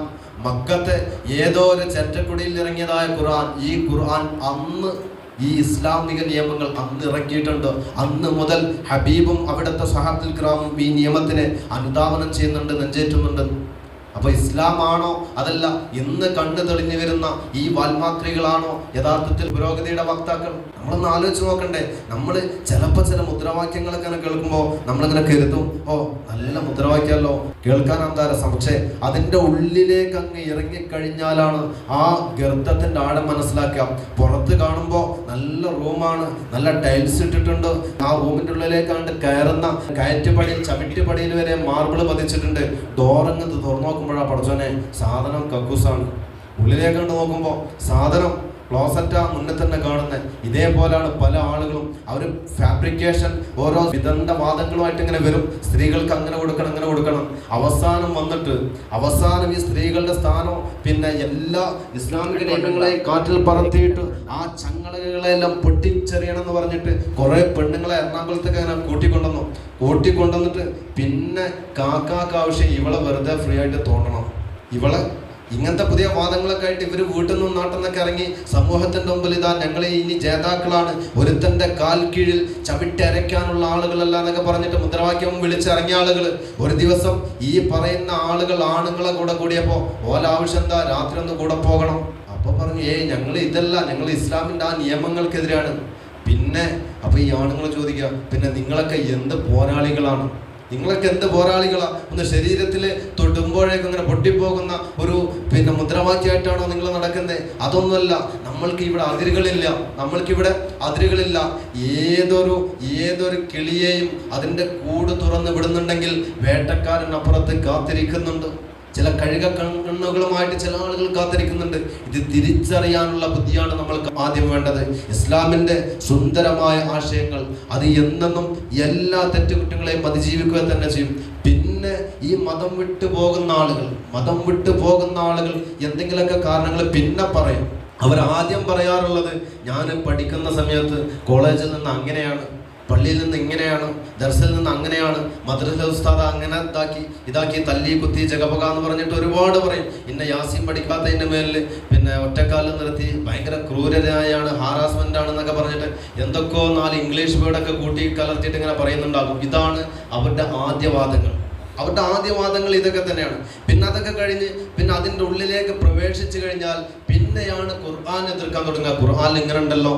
മക്കത്തെ ഏതോ ഒരു ചെറ്റക്കുടിയിൽ ഇറങ്ങിയതായ ഖുർആൻ ഈ ഖുർആൻ അന്ന് ഈ ഇസ്ലാമിക നിയമങ്ങൾ അന്ന് ഇറക്കിയിട്ടുണ്ട്. അന്ന് മുതൽ ഹബീബും അവിടുത്തെ സഹാബ്ദുൽ ക്രാമും ഈ നിയമത്തിനെ അനുധാവനം ചെയ്യുന്നുണ്ട് നെഞ്ചേറ്റുന്നുണ്ട്. അപ്പൊ ഇസ്ലാമാണോ അതല്ല ഇന്ന് കണ്ടു തെളിഞ്ഞു വരുന്ന ഈ വാൽമാത്രികളാണോ യഥാർത്ഥത്തിൽ പുരോഗതിയുടെ വക്താക്കൾ? നമ്മളൊന്ന് ആലോചിച്ച് നോക്കണ്ടേ. നമ്മൾ ചിലപ്പോൾ ചില മുദ്രാവാക്യങ്ങളൊക്കെ ഇങ്ങനെ കേൾക്കുമ്പോൾ നമ്മളിങ്ങനെ കരുതും. ഓ നല്ല മുദ്രാവാക്യമല്ലോ. കേൾക്കാൻ അന്താരസം പക്ഷേ അതിന്റെ ഉള്ളിലേക്ക് അങ്ങ് ഇറങ്ങിക്കഴിഞ്ഞാലാണ് ആ ഗർത്തത്തിന്റെ ആഴം മനസ്സിലാക്കാം പുറത്ത് കാണുമ്പോൾ നല്ല റൂമാണ് നല്ല ടൈൽസ് ഇട്ടിട്ടുണ്ട്. ആ റൂമിന്റെ ഉള്ളിലേക്കാണ്ട് കയറുന്ന കയറ്റുപടി ചവിറ്റുപടിയിൽ വരെ മാർബിൾ പതിച്ചിട്ടുണ്ട്. ഡോറങ്ങ് തുറന്നു നോക്കുമ്പോഴാണ് പഠിച്ചോനെ സാധനം കക്കൂസാണ്. ഉള്ളിലേക്കാണ്ട് നോക്കുമ്പോൾ സാധനം ക്ലോസറ്റാ മുന്നേ തന്നെ കാണുന്നത് ഇതേപോലെയാണ് പല ആളുകളും അവർ ഫാബ്രിക്കേഷൻ ഓരോ വിദന്ത വാദങ്ങളുമായിട്ട് ഇങ്ങനെ വരും. സ്ത്രീകൾക്ക് അങ്ങനെ കൊടുക്കണം അങ്ങനെ കൊടുക്കണം. അവസാനം വന്നിട്ട് അവസാനം ഈ സ്ത്രീകളുടെ സ്ഥാനം പിന്നെ എല്ലാ ഇസ്ലാമിക നിയമങ്ങളെയും കാറ്റിൽ പറത്തിയിട്ട് ആ ചങ്ങലകളെല്ലാം പൊട്ടിച്ചെറിയണം എന്ന് പറഞ്ഞിട്ട് കുറേ പെണ്ണുങ്ങളെ എറണാകുളത്തേക്ക് അങ്ങനെ കൂട്ടിക്കൊണ്ടുവന്നു. കൂട്ടിക്കൊണ്ടുവന്നിട്ട് പിന്നെ കാക്കാക്കാവശ്യം ഇവളെ വെറുതെ ഫ്രീ ആയിട്ട് തോന്നണം. ഇവളെ ഇങ്ങനത്തെ പുതിയ വാദങ്ങളൊക്കെ ആയിട്ട് ഇവർ വീട്ടിൽ നിന്നും നാട്ടിൽ നിന്നൊക്കെ ഇറങ്ങി സമൂഹത്തിന്റെ മുമ്പിൽ ഇതാ ഞങ്ങളെ ഇനി ജേതാക്കളാണ്. ഒരുത്തന്റെ കാൽ കീഴിൽ ചവിട്ടരയ്ക്കാനുള്ള ആളുകളല്ല എന്നൊക്കെ പറഞ്ഞിട്ട് മുദ്രാവാക്യം വിളിച്ചിറങ്ങിയ ആളുകൾ ഒരു ദിവസം ഈ പറയുന്ന ആളുകൾ ആണുങ്ങളെ കൂടെ കൂടിയപ്പോൾ ഓല ആവശ്യം എന്താ? രാത്രി ഒന്ന് കൂടെ പോകണം. അപ്പോൾ പറഞ്ഞു ഏയ് ഞങ്ങൾ ഇതല്ല. ഞങ്ങൾ ഇസ്ലാമിന്റെ ആ നിയമങ്ങൾക്കെതിരാണ്. പിന്നെ അപ്പോൾ ഈ ആണുങ്ങൾ ചോദിക്കുക പിന്നെ നിങ്ങളൊക്കെ എന്ത് പോരാളികളാണ്? നിങ്ങളൊക്കെ എന്ത് പോരാളികളാണ് ഒന്ന് ശരീരത്തിൽ തൊടുമ്പോഴേക്കും അങ്ങനെ പൊട്ടിപ്പോകുന്ന ഒരു പിന്നെ മുദ്രാവാക്യമായിട്ടാണോ നിങ്ങൾ നടക്കുന്നത് അതൊന്നുമല്ല നമ്മൾക്ക് ഇവിടെ അതിരുകളില്ല. നമ്മൾക്ക് ഇവിടെ അതിരുകളില്ല. ഏതൊരു ഏതൊരു കിളിയെയും അതിന്റെ കൂട് തുറന്ന് വിടുന്നുണ്ടെങ്കിൽ വേട്ടക്കാരൻ അപ്പുറത്ത് കാത്തിരിക്കുന്നുണ്ട്. ചില കഴുക കണ്ണുകളുമായിട്ട് ചില ആളുകൾ കാത്തിരിക്കുന്നുണ്ട്. ഇത് തിരിച്ചറിയാനുള്ള ബുദ്ധിയാണ് നമ്മൾക്ക് ആദ്യം വേണ്ടത്. ഇസ്ലാമിന്റെ സുന്ദരമായ ആശയങ്ങൾ അത് എന്നെന്നും എല്ലാ തെറ്റുകുറ്റങ്ങളെയും അതിജീവിക്കുക തന്നെ ചെയ്യും. പിന്നെ ഈ മതം വിട്ടു പോകുന്ന ആളുകൾ മതം വിട്ടു പോകുന്ന ആളുകൾ എന്തെങ്കിലുമൊക്കെ കാരണങ്ങൾ പിന്നെ പറയും. അവർ ആദ്യം പറയാറുള്ളത് ഞാൻ പഠിക്കുന്ന സമയത്ത് കോളേജിൽ നിന്ന് അങ്ങനെയാണ്. പള്ളിയിൽ നിന്ന് ഇങ്ങനെയാണ് ദർസിൽ നിന്ന് അങ്ങനെയാണ് മദ്രസ ഉസ്താദ് അങ്ങനെ ഇതാക്കി ഇതാക്കി തല്ലി കുത്തി ജഗപക എന്ന് പറഞ്ഞിട്ട് ഒരുപാട് പറയും. ഇന്ന യാസീൻ പഠിക്കാത്തതിന്റെ മേലിൽ പിന്നെ ഒറ്റക്കാലിൽ നിർത്തി ഭയങ്കര ക്രൂരതയാണ് ഹാരാസ്മെന്റ് ആണെന്നൊക്കെ പറഞ്ഞിട്ട് എന്തൊക്കെയോ നാല് ഇംഗ്ലീഷ് വേർഡൊക്കെ കൂട്ടി കലർത്തിയിട്ട് ഇങ്ങനെ പറയുന്നുണ്ടാകും. ഇതാണ് അവരുടെ ആദ്യവാദങ്ങൾ. അവരുടെ ആദ്യവാദങ്ങൾ ഇതൊക്കെ തന്നെയാണ്. പിന്നെ അതൊക്കെ കഴിഞ്ഞ് പിന്നെ അതിന്റെ ഉള്ളിലേക്ക് പ്രവേശിച്ചു കഴിഞ്ഞാൽ പിന്നെയാണ് ഖുർആൻ എതിർക്കാൻ തുടങ്ങുക. ഖുർആൻ ഇങ്ങനെ ഉണ്ടല്ലോ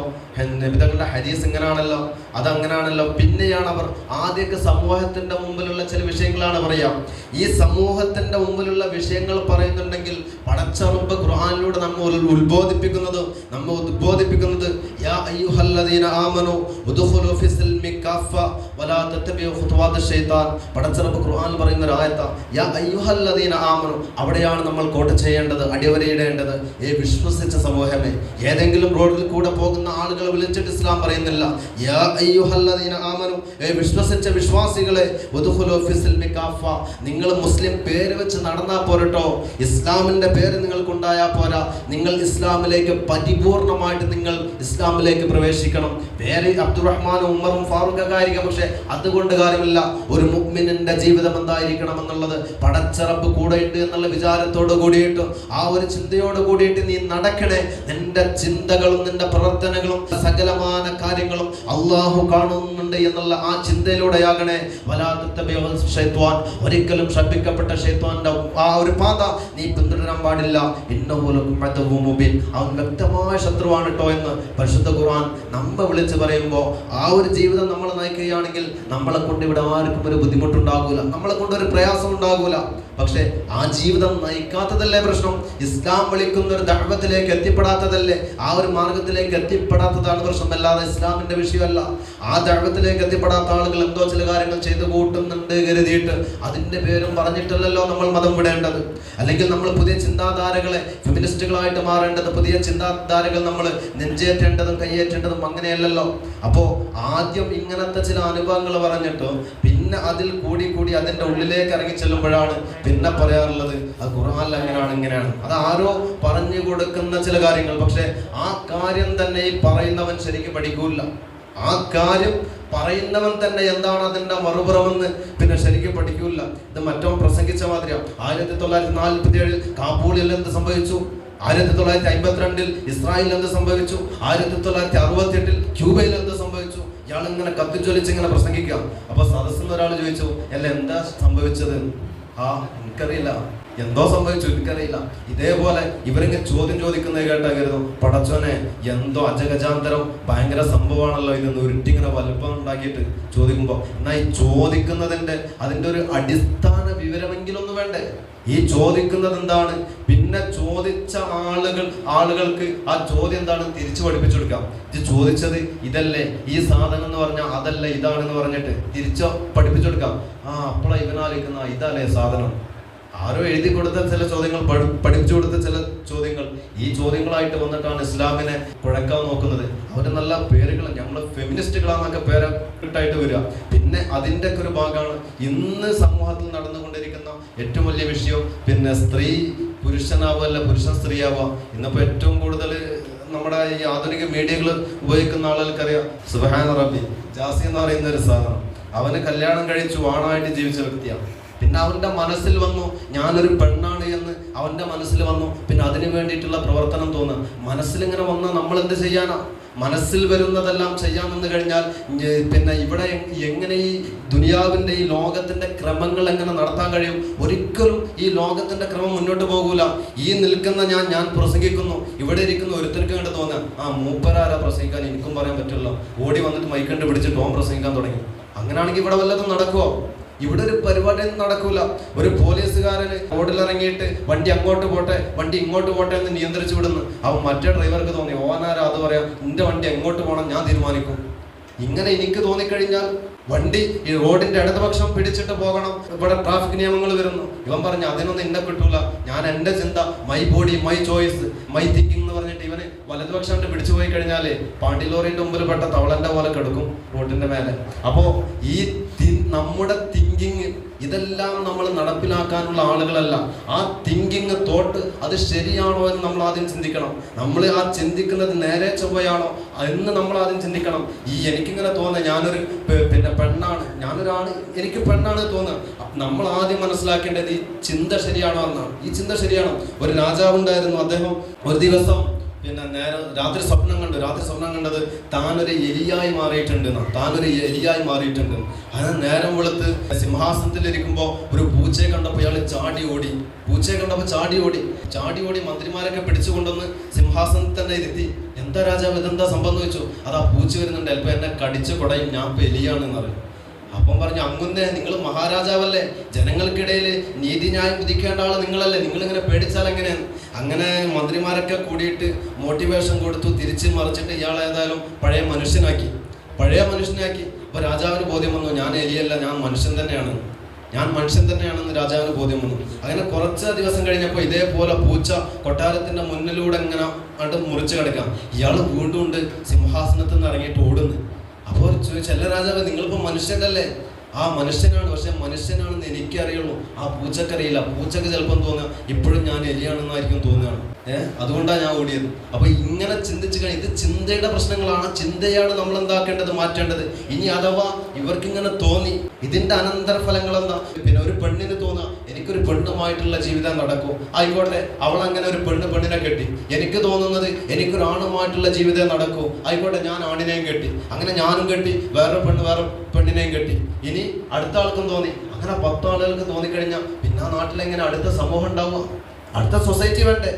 നബിതങ്ങളുടെ ഹദീസ് ഇങ്ങനാണല്ലോ അതങ്ങനാണല്ലോ പിന്നെയാണ് അവർ ആദ്യമൊക്കെ സമൂഹത്തിന്റെ മുമ്പിലുള്ള ചില വിഷയങ്ങളാണ് പറയാം ഈ സമൂഹത്തിന്റെ മുമ്പിലുള്ള വിഷയങ്ങൾ പറയുന്നുണ്ടെങ്കിൽ പടച്ചറുമ്പ് ഖുർആാനിലൂടെ നമ്മൾ ഉത്ബോധിപ്പിക്കുന്നത് നമ്മൾ ഉദ്ബോധിപ്പിക്കുന്നത് യാ അയ്യുഹല്ലദീന ആമനു പറയുന്ന ഒരു ആയത്ത യാ അയ്യുഹല്ലദീന ആമനു അവിടെയാണ് നമ്മൾ കോട്ട ചെയ്യേണ്ടത് അടിവരയിടേണ്ടത് ഏ വിശ്വസിച്ച സമൂഹമേ ഏതെങ്കിലും റോഡിൽ കൂടെ പോകുന്ന ആളുകളെ വിളിച്ചിട്ട് ഇസ്ലാം പറയുന്നില്ല. യാ അയ്യുഹല്ലദീന ആമനു ഏ വിശ്വസിച്ച വിശ്വാസികളെ നിങ്ങൾ മുസ്ലിം പേര് വെച്ച് നടന്നാ പോരട്ടോ. ഇസ്ലാമിന്റെ പേര് നിങ്ങൾക്കുണ്ടായാ പോരാ. നിങ്ങൾ ഇസ്ലാമിലേക്ക് പരിപൂർണമായിട്ട് നിങ്ങൾ ഇസ്ലാമിലേക്ക് പ്രവേശിക്കണം. പേര് അബ്ദുറഹ്മാനും ഉമ്മറും ഫാറൂഖ് കാര്യം പക്ഷെ അതുകൊണ്ട് കാര്യമില്ല. ഒരു മുഗ്മിനിന്റെ ജീവിതം എന്തായിരിക്കണം എന്നുള്ളത് പടച്ചിറപ്പ് കൂടെ ഉണ്ട് എന്നുള്ള വിചാരത്തോട് കൂടിയിട്ട് ആ ഒരു ചിന്തയോട് കൂടിയിട്ട് നീ നടക്കണേ. നിന്റെ ചിന്തകളും നിന്റെ പ്രവർത്തനങ്ങളും സകലമാന കാര്യങ്ങളും അള്ളാഹു കാണുന്നുണ്ട് എന്നുള്ള ആ ചിന്തയിലൂടെയാകണേ. ഷൈത്വാൻ ഒരിക്കലും ശ്രദ്ധിക്കപ്പെട്ട ഷെയ്ത്വാന്റെ ആ ഒരു പാത നീ പിന്തുടരാൻ പാടില്ല. ഇന്നപോലും അവൻ വ്യക്തമായ ശത്രുവാണ് കേട്ടോ എന്ന് പരിശുദ്ധ ഖുർആൻ നമ്മ വിളിച്ച് പറയുമ്പോൾ ആ ഒരു ജീവിതം നമ്മൾ നയിക്കുകയാണെങ്കിൽ നമ്മളെ കൊണ്ട് ഇവിടെ ആർക്കും ഒരു ബുദ്ധിമുട്ടുണ്ടാകൂല. നമ്മളെ കൊണ്ട് ഒരു പ്രയാസം ഉണ്ടാകൂല. പക്ഷെ ആ ജീവിതം നയിക്കാത്തതല്ലേ പ്രശ്നം? ഇസ്ലാം വിളിക്കുന്ന ഒരു ധർമ്മത്തിലേക്ക് എത്തിപ്പെടാത്തതല്ലേ? ആ ഒരു മാർഗത്തിലേക്ക് എത്തിപ്പെടാത്തതാണ് പ്രശ്നം. അല്ലാതെ ഇസ്ലാമിന്റെ വിഷയമല്ല. ആ ധർമ്മത്തിലേക്ക് എത്തിപ്പെടാത്ത ആളുകൾ എന്തോ ചില കാര്യങ്ങൾ ചെയ്തു കൂട്ടുന്നുണ്ട് കരുതിയിട്ട് അതിന്റെ പേരും പറഞ്ഞിട്ടല്ലല്ലോ നമ്മൾ മതം വിടേണ്ടത്. അല്ലെങ്കിൽ നമ്മൾ പുതിയ ചിന്താധാരകളെ ഫെമിനിസ്റ്റുകളായിട്ട് മാറേണ്ടത് പുതിയ ചിന്താധാരകൾ നമ്മൾ നെഞ്ചേറ്റേണ്ടതും കൈയേറ്റേണ്ടതും അങ്ങനെയല്ലല്ലോ. അപ്പോ ആദ്യം ഇങ്ങനത്തെ ചില അനുഭവങ്ങൾ പറഞ്ഞിട്ട് പിന്നെ അതിൽ കൂടി കൂടി അതിന്റെ ഉള്ളിലേക്ക് ഇറങ്ങി ചെല്ലുമ്പോഴാണ് പിന്നെ പറയാറുള്ളത് അത് ഖുർആനിൽ അങ്ങനെയാണ് ഇങ്ങനെയാണ്. അത് ആരോ പറഞ്ഞു കൊടുക്കുന്ന ചില കാര്യങ്ങൾ. പക്ഷെ ആ കാര്യം തന്നെ ഈ പറയുന്നവൻ ശരിക്കും പഠിക്കൂല. ആ കാര്യം പറയുന്നവൻ തന്നെ എന്താണ് അതിന്റെ മറുപുറമെന്ന് പിന്നെ ശരിക്കും പഠിക്കൂല. ഇത് മറ്റോ പ്രസംഗിച്ച മാതിരിയാണ് ആയിരത്തി തൊള്ളായിരത്തി നാൽപ്പത്തി ഏഴിൽ കാബൂളിൽ എന്ത് സംഭവിച്ചു? ആയിരത്തി തൊള്ളായിരത്തി അമ്പത്തിരണ്ടിൽ ഇസ്രായേലിൽ എന്ത് സംഭവിച്ചു? ആയിരത്തി തൊള്ളായിരത്തി അറുപത്തി എട്ടിൽ ക്യൂബയിൽ എന്ത് ഇയാൾ ഇങ്ങനെ കത്തിച്ചൊലിച്ച് ഇങ്ങനെ പ്രസംഗിക്കുക. അപ്പൊ സദസ്സിൽ ഒരാൾ ചോദിച്ചു അല്ല എന്താ സംഭവിച്ചത്? ആ എനിക്കറിയില്ല. എന്തോ സംഭവിച്ചു? എനിക്കറിയില്ല. ഇതേപോലെ ഇവരിങ്ങനെ ചോദ്യം ചോദിക്കുന്നത് കേട്ടാ പടച്ചോനെ എന്തോ അജഗജാന്തരം? ഭയങ്കര സംഭവമാണല്ലോ ഇതെന്ന് ഉരുട്ടിങ്ങനെ വലുപ്പം ഉണ്ടാക്കിയിട്ട് ചോദിക്കുമ്പോൾ എന്നാ ഈ ചോദിക്കുന്നതിന്റെ അതിന്റെ ഒരു അടിസ്ഥാന വിവരമെങ്കിലും ഒന്ന് വേണ്ടേ? ഈ ചോദിക്കുന്നത് എന്താണ് പിന്നെ ചോദിച്ച ആളുകൾ ആളുകൾക്ക് ആ ചോദ്യം എന്താണ് തിരിച്ചു പഠിപ്പിച്ചു കൊടുക്കാം. ഇത് ചോദിച്ചത് ഇതല്ലേ ഈ സാധനം എന്ന് പറഞ്ഞാൽ അതല്ല ഇതാണെന്ന് പറഞ്ഞിട്ട് തിരിച്ചു പഠിപ്പിച്ചു കൊടുക്കാം. ആ അപ്പള ഇവനാലിക്കുന്ന ഇതല്ലേ സാധനം. ആരോ എഴുതി കൊടുത്ത ചില ചോദ്യങ്ങൾ പഠി- പഠിപ്പിച്ചു കൊടുത്ത ചില ചോദ്യങ്ങൾ ഈ ചോദ്യങ്ങളായിട്ട് വന്നിട്ടാണ് ഇസ്ലാമിനെ കുഴക്കാൻ നോക്കുന്നത്. അവർ നല്ല പേരുകൾ ഞങ്ങൾ ഫെമിനിസ്റ്റുകളാന്നൊക്കെ പേര് ഇട്ടായിട്ട് വരിക. പിന്നെ അതിന്റെ ഒക്കെ ഒരു ഭാഗമാണ് ഇന്ന് സമൂഹത്തിൽ നടന്നുകൊണ്ടിരിക്കുന്ന ഏറ്റവും വലിയ വിഷയം പിന്നെ സ്ത്രീ പുരുഷനാവുക അല്ല പുരുഷൻ സ്ത്രീയാവോ. ഇന്നിപ്പോ ഏറ്റവും കൂടുതൽ നമ്മുടെ ഈ ആധുനിക മീഡിയകൾ ഉപയോഗിക്കുന്ന ആളുകൾക്കറിയാം സുബഹാന റബി ജാസി എന്ന് പറയുന്ന ഒരു സാധനം. അവന് കല്യാണം കഴിച്ചു ആണായിട്ട് ജീവിച്ച വ്യക്തിയാണ്. പിന്നെ അവന്റെ മനസ്സിൽ വന്നു ഞാനൊരു പെണ്ണാണ് എന്ന് അവന്റെ മനസ്സിൽ വന്നു. പിന്നെ അതിനു വേണ്ടിയിട്ടുള്ള പ്രവർത്തനം തോന്നുക. മനസ്സിലിങ്ങനെ വന്നാൽ നമ്മൾ എന്ത് ചെയ്യാനാ? മനസ്സിൽ വരുന്നതെല്ലാം ചെയ്യാൻ നിന്ന് കഴിഞ്ഞാൽ പിന്നെ ഇവിടെ എങ്ങനെ ഈ ദുനിയാവിന്റെ ഈ ലോകത്തിന്റെ ക്രമങ്ങൾ എങ്ങനെ നടത്താൻ കഴിയും? ഒരിക്കലും ഈ ലോകത്തിന്റെ ക്രമം മുന്നോട്ട് പോകൂല. ഈ നിൽക്കുന്ന ഞാൻ ഞാൻ പ്രസംഗിക്കുന്നു. ഇവിടെ ഇരിക്കുന്ന ഒരുത്തർക്ക് കണ്ട് തോന്നുക ആ മൂപ്പരാരാ പ്രസംഗിക്കാൻ എനിക്കും പറയാൻ പറ്റില്ല. ഓടി വന്നിട്ട് മൈക്കണ്ട് പിടിച്ചിട്ട് ടോം പ്രസംഗിക്കാൻ തുടങ്ങി. അങ്ങനെയാണെങ്കിൽ ഇവിടെ വല്ലതും നടക്കുമോ ഇവിടെ ഒരു പരിപാടി ഒന്നും നടക്കൂല. ഒരു പോലീസുകാരന് റോഡിലിറങ്ങിയിട്ട് വണ്ടി അങ്ങോട്ട് പോട്ടെ വണ്ടി ഇങ്ങോട്ട് പോട്ടെ എന്ന് നിയന്ത്രിച്ചു വിടുന്നു. അവൻ മറ്റേ ഡ്രൈവർക്ക് തോന്നി ഓനാരാ അത് പറയാം നിന്റെ വണ്ടി എങ്ങോട്ട് പോകണം ഞാൻ തീരുമാനിക്കും. ഇങ്ങനെ എനിക്ക് തോന്നിക്കഴിഞ്ഞാൽ വണ്ടി ഈ റോഡിന്റെ ഇടതുപക്ഷം പിടിച്ചിട്ട് പോകണം. ഇവിടെ ട്രാഫിക് നിയമങ്ങൾ വരുന്നു. ഇവൻ പറഞ്ഞു അതിനൊന്നും എന്നെ കിട്ടൂല. ഞാൻ എന്റെ ചിന്ത my body my choice my thinking എന്ന് പറഞ്ഞിട്ട് ഇവന് വലതുപക്ഷം പിടിച്ചു പോയി കഴിഞ്ഞാലേ പാണ്ടിലോറിന്റെ മുമ്പിൽ പെട്ട തവളന്റെ പോലെ കിടക്കും റോഡിന്റെ മേലെ. അപ്പോ ഈ നമ്മുടെ ഇതെല്ലാം നമ്മൾ നടപ്പിലാക്കാനുള്ള ആളുകളല്ല. ആ തിങ്കിങ് തോട്ട് അത് ശരിയാണോ എന്ന് നമ്മൾ ആദ്യം ചിന്തിക്കണം. നമ്മൾ ആ ചിന്തിക്കുന്നത് നേരെ ചൊവ്വയാണോ എന്ന് നമ്മൾ ആദ്യം ചിന്തിക്കണം. ഈ എനിക്കിങ്ങനെ തോന്നുക ഞാനൊരു പിന്നെ പെണ്ണാണ്. ഞാനൊരാണ് എനിക്ക് പെണ്ണാണ് തോന്നുക. നമ്മൾ ആദ്യം മനസ്സിലാക്കേണ്ടത് ഈ ചിന്ത ശരിയാണോ എന്നാണ്. ഈ ചിന്ത ശരിയാണോ? ഒരു രാജാവ് ഉണ്ടായിരുന്നു അദ്ദേഹം. ഒരു ദിവസം പിന്നെ നേരെ രാത്രി സ്വപ്നം കണ്ടു രാത്രി സ്വപ്നം കണ്ടത് താനൊരു എലിയായി മാറിയിട്ടുണ്ട്. താനൊരു എലിയായി മാറിയിട്ടുണ്ട്. അത് നേരം വെളുത്ത് സിംഹാസനത്തിലിരിക്കുമ്പോൾ ഒരു പൂച്ചയെ കണ്ടപ്പോൾ ഇയാൾ ചാടി ഓടി. പൂച്ചയെ കണ്ടപ്പോൾ ചാടി ഓടി. ചാടി ഓടി മന്ത്രിമാരൊക്കെ പിടിച്ചുകൊണ്ടുവന്ന് സിംഹാസനത്തിൽ തന്നെ ഇരുത്തി എന്താ രാജാവ് ഇതെന്താ സംഭവം എന്ന് വെച്ചു അതാ പൂച്ച വരുന്നുണ്ട്. ചിലപ്പോൾ എന്നെ കടിച്ചു കൊടയും ഞാൻ എലിയാണെന്ന് പറയും അപ്പം പറഞ്ഞു അങ്ങുന്നേ നിങ്ങൾ മഹാരാജാവല്ലേ? ജനങ്ങൾക്കിടയിൽ നീതിന്യായം വിധിക്കേണ്ട ആൾ നിങ്ങളല്ലേ? നിങ്ങളിങ്ങനെ പേടിച്ചാൽ എങ്ങനെയാണ് അങ്ങനെ മന്ത്രിമാരൊക്കെ കൂടിയിട്ട് മോട്ടിവേഷൻ കൊടുത്തു തിരിച്ച് മറിച്ചിട്ട് ഇയാൾ ഏതായാലും പഴയ മനുഷ്യനാക്കി. പഴയ മനുഷ്യനാക്കി. അപ്പോൾ രാജാവിന് ബോധ്യം വന്നു ഞാൻ എലിയല്ല ഞാൻ മനുഷ്യൻ തന്നെയാണ്. ഞാൻ മനുഷ്യൻ തന്നെയാണെന്ന് രാജാവിന് ബോധ്യം വന്നു. അങ്ങനെ കുറച്ച് ദിവസം കഴിഞ്ഞപ്പോൾ ഇതേപോലെ പൂച്ച കൊട്ടാരത്തിന്റെ മുന്നിലൂടെ ഇങ്ങനെ അങ്ങോട്ട് മുറിച്ച് കിടക്കാം. ഇയാൾ വീണ്ടും ഉണ്ട് സിംഹാസനത്തിൽ നിന്ന് ഇറങ്ങിയിട്ട് ഓടുന്നു. അപ്പോൾ അല്ല രാജാവ് നിങ്ങളിപ്പോൾ മനുഷ്യനല്ലേ? ആ മനുഷ്യനാണ് പക്ഷെ മനുഷ്യനാണെന്ന് എനിക്കറിയുള്ളൂ. ആ പൂച്ചക്കറിയില്ല. പൂച്ചക്ക് ചിലപ്പം തോന്നുക ഇപ്പോഴും ഞാൻ എലിയാണെന്നായിരിക്കും തോന്നുകയാണ് ഏഹ് അതുകൊണ്ടാണ് ഞാൻ ഓടിയത്. അപ്പൊ ഇങ്ങനെ ചിന്തിച്ചു കഴിഞ്ഞാൽ ഇത് ചിന്തയുടെ പ്രശ്നങ്ങളാണ്. ചിന്തയാണ് നമ്മൾ എന്താക്കേണ്ടത് മാറ്റേണ്ടത്. ഇനി അഥവാ ഇവർക്കിങ്ങനെ തോന്നി ഇതിന്റെ അനന്തരഫലങ്ങൾ എന്താ പിന്നെ ഒരു എനിക്കൊരു പെണ്ണുമായിട്ടുള്ള ജീവിതം നടക്കും. ആയിക്കോട്ടെ അവൾ അങ്ങനെ ഒരു പെണ്ണ് പെണ്ണിനെ കെട്ടി. എനിക്ക് തോന്നുന്നത് എനിക്കൊരു ആണുമായിട്ടുള്ള ജീവിതം നടക്കും. ആയിക്കോട്ടെ ഞാൻ ആണിനെയും കെട്ടി. അങ്ങനെ ഞാനും കെട്ടി വേറെ പെണ്ണ് വേറെ പെണ്ണിനെയും കെട്ടി. ഇനി അടുത്ത ആൾക്കും തോന്നി. അങ്ങനെ പത്ത് ആളുകൾക്ക് തോന്നിക്കഴിഞ്ഞാൽ പിന്നെ ആ നാട്ടിൽ എങ്ങനെ അടുത്ത സമൂഹം ഉണ്ടാവുക? അടുത്ത സൊസൈറ്റി വേണ്ടേ?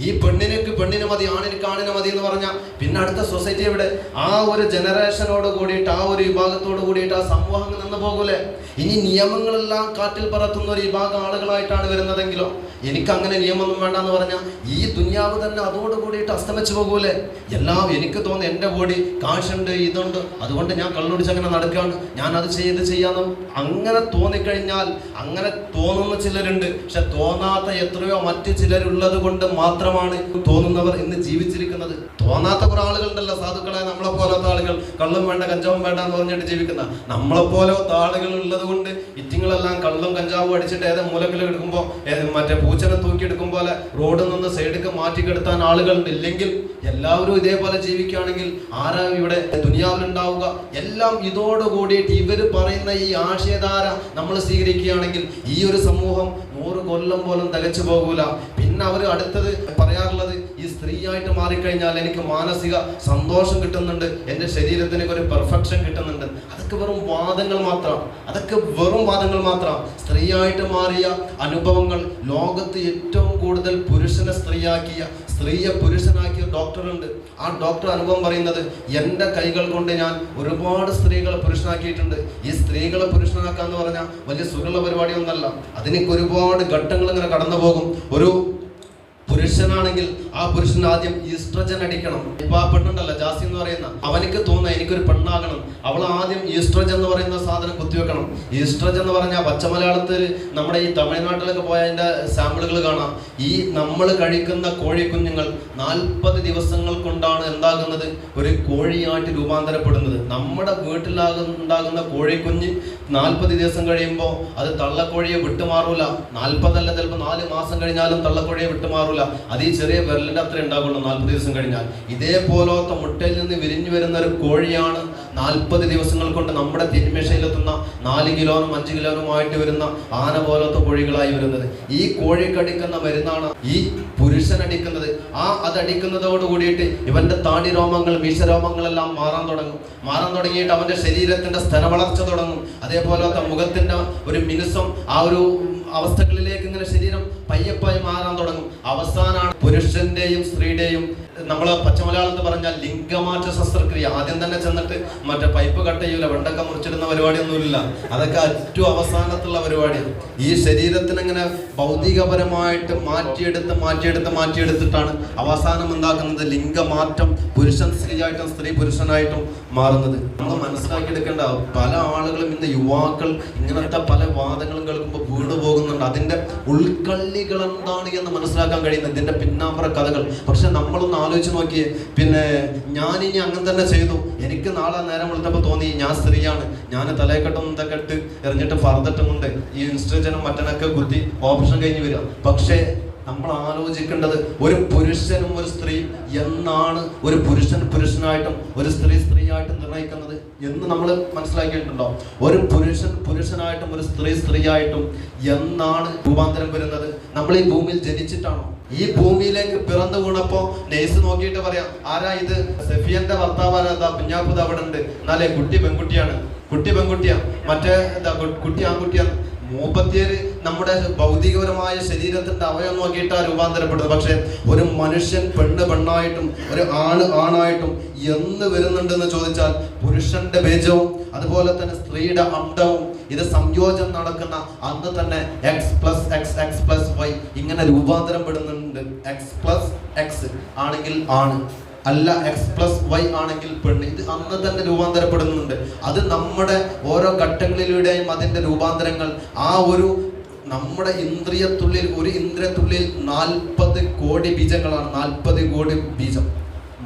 ഈ പെണ്ണിനക്ക് പെണ്ണിന് മതി ആണിന് ആണിന് മതി എന്ന് പറഞ്ഞാൽ പിന്നെ അടുത്ത സൊസൈറ്റി എവിടെ? ആ ഒരു ജനറേഷനോട് കൂടിയിട്ട് ആ ഒരു വിഭാഗത്തോട് കൂടിയിട്ട് ആ സമൂഹം നിന്ന് പോകൂലേ? ഇനി നിയമങ്ങളെല്ലാം കാറ്റിൽ പറത്തുന്ന ഒരു വിഭാഗം ആളുകളായിട്ടാണ് വരുന്നതെങ്കിലോ? എനിക്ക് അങ്ങനെ നിയമമൊന്നും വേണ്ട എന്ന് പറഞ്ഞാൽ ഈ ദുന്യാവ് തന്നെ അതോട് കൂടിയിട്ട് അസ്തമിച്ചു പോകൂലേ? എല്ലാം എനിക്ക് തോന്നുന്നു എന്റെ ബോഡി കാശുണ്ട് ഇതുണ്ട്. അതുകൊണ്ട് ഞാൻ കള്ളുടിച്ച് അങ്ങനെ നടക്കുകയാണ്. ഞാൻ അത് ചെയ്ത് ചെയ്യാമെന്നും അങ്ങനെ തോന്നിക്കഴിഞ്ഞാൽ അങ്ങനെ തോന്നുന്ന ചിലരുണ്ട്. പക്ഷെ തോന്നാത്ത എത്രയോ മറ്റ് ചിലരുള്ളത് കൊണ്ട് മാത്രമാണ് തോന്നുന്നവർ ഇന്ന് ജീവിച്ചിരിക്കുന്നത്. തോന്നാത്ത കുറെ ആളുകളുണ്ടല്ലോ സാധുക്കളെ നമ്മളെ പോലത്തെ ആളുകൾ. കള്ളും വേണ്ട കഞ്ചാവും വേണ്ട എന്ന് പറഞ്ഞിട്ട് ജീവിക്കുന്ന നമ്മളെ പോലത്തെ ആളുകൾ ഉള്ളത് കൊണ്ട് ഇറ്റിങ്ങളെല്ലാം കള്ളും കഞ്ചാവും അടിച്ചിട്ട് ഏതോ മൂലക്കിലും എടുക്കുമ്പോൾ മറ്റേ പൂച്ചനെ തൂക്കി എടുക്കും പോലെ റോഡിൽ നിന്ന് സൈഡിലേക്ക് മാറ്റിക്കെടുത്താൻ ആളുകളുണ്ട്. ഇല്ലെങ്കിൽ എല്ലാവരും ഇതേപോലെ ജീവിക്കുകയാണെങ്കിൽ ആരാ ഇവിടെ ദുനിയാവിലുണ്ടാവുക? എല്ലാം ഇതോട് കൂടിയിട്ട് ഇവർ പറയുന്ന ഈ ആശയധാര നമ്മൾ സ്വീകരിക്കുകയാണെങ്കിൽ ഈ ഒരു സമൂഹം നൂറ് കൊല്ലം പോലും തികച്ചു പോകൂല. പിന്നെ അവർ അടുത്തത് പറയാറുള്ളത് സ്ത്രീയായിട്ട് മാറിക്കഴിഞ്ഞാൽ എനിക്ക് മാനസിക സന്തോഷം കിട്ടുന്നുണ്ട്. എന്റെ ശരീരത്തിന് ഒരു പെർഫെക്ഷൻ കിട്ടുന്നുണ്ട്. അതൊക്കെ വെറും വാദങ്ങൾ മാത്രം. അതൊക്കെ വെറും വാദങ്ങൾ മാത്രം. സ്ത്രീയായിട്ട് മാറിയ അനുഭവങ്ങൾ ലോകത്ത് ഏറ്റവും കൂടുതൽ പുരുഷനെ സ്ത്രീയാക്കിയ സ്ത്രീയെ പുരുഷനാക്കിയ ഡോക്ടറുണ്ട്. ആ ഡോക്ടർ അനുഭവം പറയുന്നത് എന്റെ കൈകൾ കൊണ്ട് ഞാൻ ഒരുപാട് സ്ത്രീകളെ പുരുഷനാക്കിയിട്ടുണ്ട്. ഈ സ്ത്രീകളെ പുരുഷനാക്കാന്ന് പറഞ്ഞാൽ വലിയ സുഖമുള്ള പരിപാടിയൊന്നല്ല. അതിനൊക്കെ ഒരുപാട് ഘട്ടങ്ങൾ ഇങ്ങനെ കടന്നു പോകും ഒരു പുരുഷനാണെങ്കിൽ ആ പുരുഷൻ ആദ്യം ഈസ്ട്രജൻ അടിക്കണം. ഇപ്പൊ ആ പെണ്ണുണ്ടല്ലോ ജാസി എന്ന് പറയുന്ന അവനക്ക് തോന്നുന്ന എനിക്കൊരു പെണ്ണാകണം. അവൾ ആദ്യം ഈസ്ട്രജൻ എന്ന് പറയുന്ന സാധനം കുത്തിവെക്കണം. ഈസ്ട്രജൻ എന്ന് പറഞ്ഞാൽ പച്ചമലയാളത്തിൽ നമ്മുടെ ഈ തമിഴ്നാട്ടിലൊക്കെ പോയ അതിന്റെ സാമ്പിളുകൾ കാണാം. ഈ നമ്മൾ കഴിക്കുന്ന കോഴിക്കുഞ്ഞുങ്ങൾ നാൽപ്പത് ദിവസങ്ങൾ കൊണ്ടാണ് എന്താകുന്നത്? ഒരു കോഴിയായിട്ട് രൂപാന്തരപ്പെടുന്നത്. നമ്മുടെ വീട്ടിലാകുന്നുണ്ടാകുന്ന കോഴിക്കുഞ്ഞ് നാൽപ്പത് ദിവസം കഴിയുമ്പോൾ അത് തള്ളക്കോഴിയെ വിട്ടുമാറൂല. നാൽപ്പതല്ല ചിലപ്പോൾ നാല് മാസം കഴിഞ്ഞാലും തള്ളക്കോഴിയെ വിട്ടുമാറൂല. അത് ഈ ചെറിയ വിരലിന്റെ അത്ര ഉണ്ടാകുള്ളൂ നാൽപ്പത് ദിവസം കഴിഞ്ഞാൽ. ഇതേപോലത്തെ മുട്ടയിൽ നിന്ന് വിരിഞ്ഞു വരുന്ന ഒരു കോഴിയാണ് നാൽപ്പത് ദിവസങ്ങൾ കൊണ്ട് നമ്മുടെ തിന്മേശയിലെത്തുന്ന നാല് കിലോനും അഞ്ച് കിലോനുമായിട്ട് വരുന്ന ആന പോലത്തെ കോഴികളായി വരുന്നത്. ഈ കോഴിക്കടിക്കുന്ന മരുന്നാണ് ഈ പുരുഷനടിക്കുന്നത് ആ അതടിക്കുന്നതോട് കൂടിയിട്ട് ഇവന്റെ താടി രോമങ്ങൾ മീശരോമങ്ങളെല്ലാം മാറാൻ തുടങ്ങും. മാറാൻ തുടങ്ങിയിട്ട് അവന്റെ ശരീരത്തിന്റെ സ്ഥലവളർച്ച തുടങ്ങും. അതേപോലത്തെ മുഖത്തിന്റെ ഒരു മിനുസം ആ ഒരു അവസ്ഥകളിലേക്ക് ഇങ്ങനെ ശരീരം പയ്യപ്പായി മാറാൻ തുടങ്ങും. അവസാനമാണ് പുരുഷന്റെയും സ്ത്രീയുടെയും നമ്മൾ പച്ചമലയാളത്ത് പറഞ്ഞാൽ ലിംഗമാറ്റ ശസ്ത്രക്രിയ. ആദ്യം തന്നെ ചെന്നിട്ട് മറ്റേ പൈപ്പ് കട്ട് ചെയ്യൂല വെണ്ടക്ക മുറിച്ചിടുന്ന പരിപാടിയൊന്നുമില്ല. അതൊക്കെ ഏറ്റവും അവസാനത്തുള്ള പരിപാടിയാണ്. ഈ ശരീരത്തിന് ഇങ്ങനെ ഭൗതികപരമായിട്ട് മാറ്റിയെടുത്ത് മാറ്റിയെടുത്ത് മാറ്റിയെടുത്തിട്ടാണ് അവസാനം എന്താക്കുന്നത്? ലിംഗമാറ്റം പുരുഷൻ സ്ത്രീയായിട്ടും സ്ത്രീ പുരുഷനായിട്ടും മാറുന്നത്. നമ്മൾ മനസ്സിലാക്കിയെടുക്കേണ്ട പല ആളുകളും ഇന്ന് യുവാക്കൾ ഇങ്ങനത്തെ പല വാദങ്ങളും കേൾക്കുമ്പോൾ വീട് പോകുന്നുണ്ട് അതിന്റെ ഉൾക്കള്ളികൾ എന്താണ് എന്ന് മനസ്സിലാക്കാൻ കഴിയുന്നത് ഇതിന്റെ പിന്നാമ്പുറ കഥകൾ. പക്ഷെ നമ്മളൊന്ന് ആലോചിച്ച് നോക്കിയേ പിന്നെ ഞാനിനി അങ്ങനെ തന്നെ ചെയ്തു. എനിക്ക് നാളെ നേരം വിളിച്ചപ്പോൾ തോന്നി ഞാൻ സ്ത്രീയാണ്. ഞാൻ തലയെക്കെട്ടും ഇതൊക്കെ ഇട്ട് എറിഞ്ഞിട്ട് ഫർദട്ടും കൊണ്ട് ഈ ഇൻസ്ട്രജനും മറ്റനൊക്കെ കുത്തി ഓപ്ഷൻ കഴിഞ്ഞ് വരിക. പക്ഷേ നമ്മൾ ആലോചിക്കേണ്ടത് ഒരു പുരുഷനും ഒരു സ്ത്രീ എന്നാണ് ഒരു പുരുഷൻ പുരുഷനായിട്ടും ഒരു സ്ത്രീ സ്ത്രീയായിട്ടും നിർണയിക്കുന്നത് എന്ന് നമ്മൾ മനസ്സിലാക്കിയിട്ടുണ്ടോ? ഒരു പുരുഷൻ പുരുഷനായിട്ടും ഒരു സ്ത്രീ സ്ത്രീയായിട്ടും എന്നാണ് രൂപാന്തരം വരുന്നത്? നമ്മൾ ഈ ഭൂമിയിൽ ജനിച്ചിട്ടാണോ? ഈ ഭൂമിയിലേക്ക് പിറന്നു വീണപ്പോ നേഴ്സ് നോക്കിയിട്ട് പറയാം ആരാ ഇത്? സെഫിയന്റെ ഭർത്താവ് കുഞ്ഞാപ്പുത അവിടെ ഉണ്ട്. എന്നാലേ കുട്ടി പെൺകുട്ടിയാണ്. കുട്ടി പെൺകുട്ടിയാ. മറ്റേ എന്താ കുട്ടി ആൺകുട്ടിയാണ് മൂപ്പത്തിയര് നമ്മുടെ ഭൗതികപരമായ ശരീരത്തിന്റെ അവയം നോക്കിയിട്ടാണ് രൂപാന്തരപ്പെടുന്നത് പക്ഷെ ഒരു മനുഷ്യൻ പെണ്ണ് പെണ്ണായിട്ടും ഒരു ആണ് ആണായിട്ടും എന്ന് വരുന്നുണ്ടെന്ന് ചോദിച്ചാൽ പുരുഷന്റെ ബീജവും അതുപോലെ തന്നെ സ്ത്രീയുടെ അണ്ടവും ഇത് സംയോജനം നടക്കുന്ന അന്ന് തന്നെ X plus X X plus Y ഇങ്ങനെ രൂപാന്തരം പെടുന്നുണ്ട് എക്സ് പ്ലസ് എക്സ് ആണെങ്കിൽ ആണ്. അല്ല എക്സ് പ്ലസ് വൈ ആണെങ്കിൽ പെണ്ണ്. ഇത് അന്ന് തന്നെ രൂപാന്തരപ്പെടുന്നുണ്ട്. അത് നമ്മുടെ ഓരോ ഘട്ടങ്ങളിലൂടെയും അതിന്റെ രൂപാന്തരങ്ങൾ ആ ഒരു നമ്മുടെ ഇന്ദ്രിയത്തുള്ളിൽ ഒരു ഇന്ദ്രിയത്തുള്ളിൽ നാൽപ്പത് കോടി ബീജങ്ങളാണ് നാൽപ്പത് കോടി ബീജം.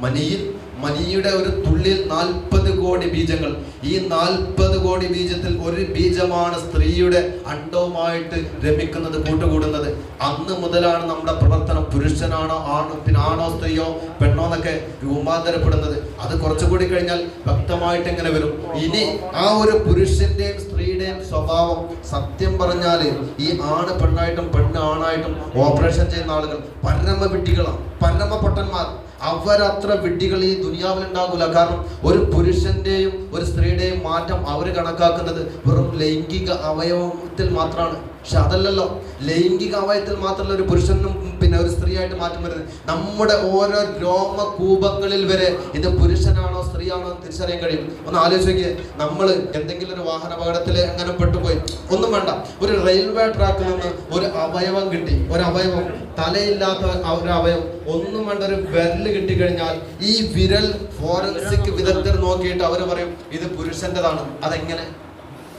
മനിയിൽ മനിയുടെ ഒരു തുള്ളിൽ നാൽപ്പത് കോടി ബീജങ്ങൾ. ഈ നാൽപ്പത് കോടി ബീജത്തിൽ ഒരു ബീജമാണ് സ്ത്രീയുടെ അണ്ടവുമായിട്ട് രമിക്കുന്നത് കൂട്ടുകൂടുന്നത്. അന്ന് മുതലാണ് നമ്മുടെ പ്രവർത്തനം. പുരുഷനാണോ ആണോ പിന്നെ ആണോ സ്ത്രീയോ പെണ്ണോ എന്നൊക്കെ രൂപാന്തരപ്പെടുന്നത് അത് കുറച്ചുകൂടി കഴിഞ്ഞാൽ വ്യക്തമായിട്ട് എങ്ങനെ വരും. ഇനി ആ ഒരു പുരുഷന്റെയും സ്ത്രീയുടെയും സ്വഭാവം സത്യം പറഞ്ഞാൽ ഈ ആണ് പെണ്ണായിട്ടും പെണ്ണ് ആണായിട്ടും ഓപ്പറേഷൻ ചെയ്യുന്ന ആളുകൾ പരമ വിട്ടികളാണ് പരമ പൊട്ടന്മാർ അവരത്ര വിഡ്ഢികൾ ഈ ദുനിയാവിൽ ഉണ്ടാകില്ല കാരണം ഒരു പുരുഷന്റെയും ഒരു സ്ത്രീയുടെയും മാറ്റം അവർ കണക്കാക്കുന്നത് വെറും ലൈംഗിക അവയവത്തിൽ മാത്രമാണ് പക്ഷെ അതല്ലല്ലോ ലൈംഗിക അവയത്തിൽ മാത്രമല്ല ഒരു പുരുഷനും പിന്നെ ഒരു സ്ത്രീയായിട്ട് മാറ്റം വരുന്നത്. നമ്മുടെ ഓരോ രോമകൂപങ്ങളിൽ വരെ ഇത് പുരുഷനാണോ സ്ത്രീയാണോ എന്ന് തിരിച്ചറിയാൻ കഴിയും. ഒന്ന് ആലോചിക്കുക നമ്മൾ എന്തെങ്കിലും ഒരു വാഹന അപകടത്തിൽ എങ്ങനെ പെട്ടുപോയി. ഒന്നും വേണ്ട. ഒരു റെയിൽവേ ട്രാക്കിൽ നിന്ന് ഒരു അവയവം കിട്ടി. ഒരു അവയവം. തലയില്ലാത്ത ഒരു അവയവം. ഒന്നും വേണ്ട ഒരു വിരൽ കിട്ടിക്കഴിഞ്ഞാൽ ഈ വിരൽ ഫോറൻസിക് വിദഗ്ധർ നോക്കിയിട്ട് അവർ പറയും ഇത് പുരുഷന്റെതാണ് അതെങ്ങനെ?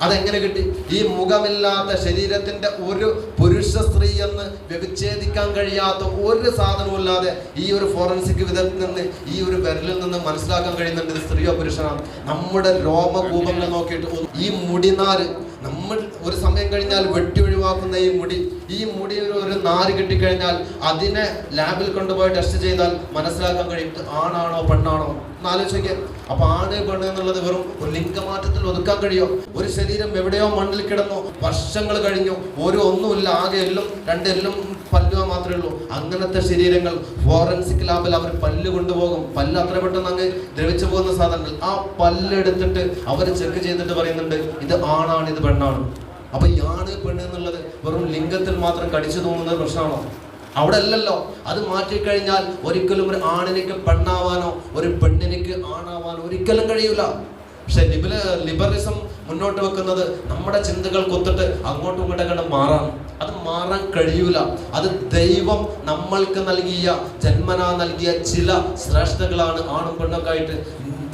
അതെങ്ങനെ കിട്ടി? ഈ മുഖമില്ലാത്ത ശരീരത്തിന്റെ ഒരു പുരുഷ സ്ത്രീ എന്ന് വ്യവിച്ഛേദിക്കാൻ കഴിയാത്ത ഒരു സാധനവുമില്ലാതെ ഈ ഒരു ഫോറൻസിക് വിദഗ്ധ നിന്ന് ഈ ഒരു വിരലിൽ നിന്ന് മനസ്സിലാക്കാൻ കഴിയുന്നുണ്ട് സ്ത്രീയോ പുരുഷനാണ്. നമ്മുടെ രോമകൂപങ്ങൾ നോക്കിയിട്ട് ഈ മുടിനാര് നമ്മൾ ഒരു സമയം കഴിഞ്ഞാൽ വെട്ടി ഒഴിവാക്കുന്ന ഈ മുടി ഈ മുടിയിൽ ഒരു- നാര് കിട്ടിക്കഴിഞ്ഞാൽ അതിനെ ലാബിൽ കൊണ്ടുപോയി ടെസ്റ്റ് ചെയ്താൽ മനസ്സിലാക്കാൻ കഴിയും ആണാണോ പെണ്ണാണോ? ഒന്ന് ആലോചിക്കുക അപ്പൊ ആണ് പെണ്ണ് എന്നുള്ളത് വെറും ഒരു ലിംഗമാറ്റത്തിൽ ഒതുക്കാൻ കഴിയോ? ഒരു ശരീരം എവിടെയോ മണ്ണിൽ കിടന്നു വർഷങ്ങൾ കഴിഞ്ഞു. ഒരു ഒന്നുമില്ല ആകെ എല്ലും രണ്ട് എല്ലും പല്ലുക മാത്രമേ ഉള്ളൂ. അങ്ങനത്തെ ശരീരങ്ങൾ ഫോറൻസിക് ലാബിൽ അവർ പല്ല് കൊണ്ടുപോകും. പല്ല് അത്ര പെട്ടെന്ന് അങ്ങ് ദ്രവിച്ചു പോകുന്ന സാധനങ്ങൾ. ആ പല്ലെടുത്തിട്ട് അവർ ചെക്ക് ചെയ്തിട്ട് പറയുന്നുണ്ട് ഇത് ആണാണ് ഇത് പെണ്ണാണ്. അപ്പൊ ആണ് പെണ്ണ് എന്നുള്ളത് വെറും ലിംഗത്തിൽ മാത്രം കടിച്ചു തോന്നുന്ന പ്രശ്നമാണോ? അവിടെ അല്ലല്ലോ. അത് മാറ്റിക്കഴിഞ്ഞാൽ ഒരിക്കലും ഒരു ആണിനിക്ക് പെണ്ണാവാനോ ഒരു പെണ്ണിനിക്ക് ആണാവാനോ ഒരിക്കലും കഴിയൂല. പക്ഷെ ലിബല ലിബറലിസം മുന്നോട്ട് വെക്കുന്നത് നമ്മുടെ ചിന്തകൾ കൊത്തിട്ട് അങ്ങോട്ടും ഇങ്ങോട്ടൊക്കെ മാറാം. അത് മാറാൻ കഴിയൂല. അത് ദൈവം നമ്മൾക്ക് നൽകിയ ജന്മനാ നൽകിയ ചില ശ്രേഷ്ഠകളാണ് ആണും പെണ്ണൊക്കെ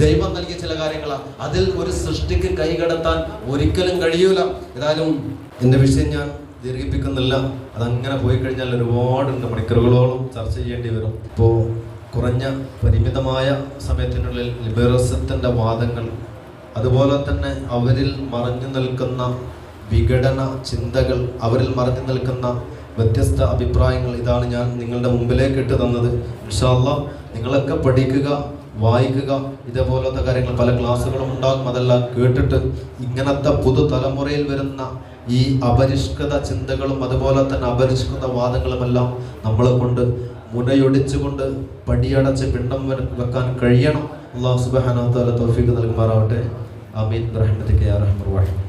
ദൈവം നൽകിയ ചില കാര്യങ്ങളാണ് അതിൽ ഒരു സൃഷ്ടിക്ക് കൈകടത്താൻ ഒരിക്കലും കഴിയൂല. ഏതായാലും എന്റെ വിഷയം ഞാൻ ദീർഘിപ്പിക്കുന്നില്ല. അതങ്ങനെ പോയി കഴിഞ്ഞാൽ ഒരുപാടുണ്ട് മണിക്കൂറുകളോളം ചർച്ച ചെയ്യേണ്ടി വരും. ഇപ്പോൾ കുറഞ്ഞ പരിമിതമായ സമയത്തിനുള്ളിൽ ലിബറസത്തിന്റെ വാദങ്ങൾ അതുപോലെ തന്നെ അവരിൽ മറഞ്ഞു നിൽക്കുന്ന വിഘടന ചിന്തകൾ അവരിൽ മറഞ്ഞു നിൽക്കുന്ന വ്യത്യസ്ത അഭിപ്രായങ്ങൾ ഇതാണ് ഞാൻ നിങ്ങളുടെ മുമ്പിലേക്ക് ഇട്ട് തന്നത്. ഇൻഷാല്ല നിങ്ങളൊക്കെ പഠിക്കുക വായിക്കുക ഇതേപോലത്തെ കാര്യങ്ങൾ പല ക്ലാസ്സുകളും ഉണ്ടാകും. അതെല്ലാം കേട്ടിട്ട് ഇങ്ങനത്തെ പുതുതലമുറയിൽ വരുന്ന ഈ അപരിഷ്കൃത ചിന്തകളും അതുപോലെ തന്നെ അപരിഷ്കൃത വാദങ്ങളുമെല്ലാം നമ്മളെ കൊണ്ട് മുനയൊടിച്ചുകൊണ്ട് പടിയടച്ച് പിണ്ടം വെക്കാൻ കഴിയണം. അള്ളാഹു സുബാന തോഫിക്ക് നൽകുമാറാവട്ടെ. അമീൻ റഹ്മത്തിക്ക് യാ റഹ്മർ റഹീം.